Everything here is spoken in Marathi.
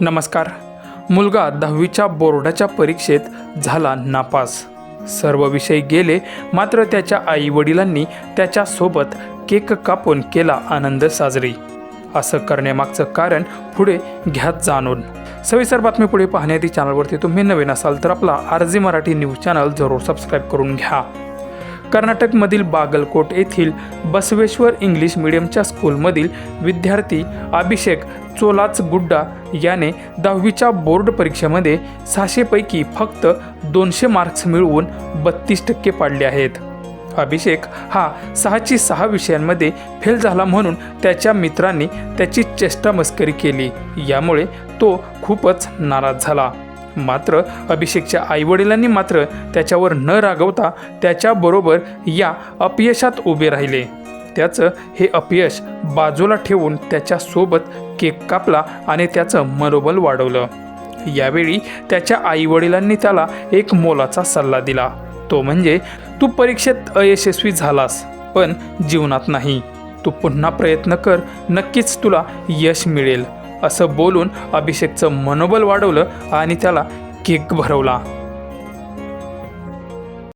नमस्कार. मुलगा दहावीच्या बोर्डाच्या परीक्षेत झाला नापास. सर्व विषय गेले मात्र त्याच्या आईवडिलांनी त्याच्यासोबत केक कापून केला आनंद साजरी. असं करण्यामागचं कारण पुढे घ्यात जाणून. सविस्तर बातमी पुढे पाहण्याआधी चॅनलवरती तुम्ही नवीन असाल तर आपला R G Marathi news channel जरूर सबस्क्राईब करून घ्या. कर्नाटकमधील बागलकोट येथील बसवेश्वर इंग्लिश मिडियमच्या स्कूलमधील विद्यार्थी अभिषेक चोलाच गुड्डा याने दहावीच्या बोर्ड परीक्षेमध्ये सहाशेपैकी फक्त दोनशे मार्क्स मिळवून बत्तीस टक्के पाडले आहेत. अभिषेक हा सहाची सहा विषयांमध्ये फेल झाला म्हणून त्याच्या मित्रांनी त्याची चेष्टामस्करी केली. यामुळे तो खूपच नाराज झाला. मात्र अभिषेकच्या आईवडिलांनी मात्र त्याच्यावर न रागवता त्याच्याबरोबर या अपयशात उभे राहिले. त्याचं हे अपयश बाजूला ठेवून त्याच्यासोबत केक कापला आणि त्याचं मनोबल वाढवलं. यावेळी त्याच्या आईवडिलांनी त्याला एक मोलाचा सल्ला दिला. तो म्हणजे तू परीक्षेत अयशस्वी झालास पण जीवनात नाही. तू पुन्हा प्रयत्न कर नक्कीच तुला यश मिळेल. असं बोलून अभिषेकचं मनोबल वाढवलं आणि त्याला केक भरवला.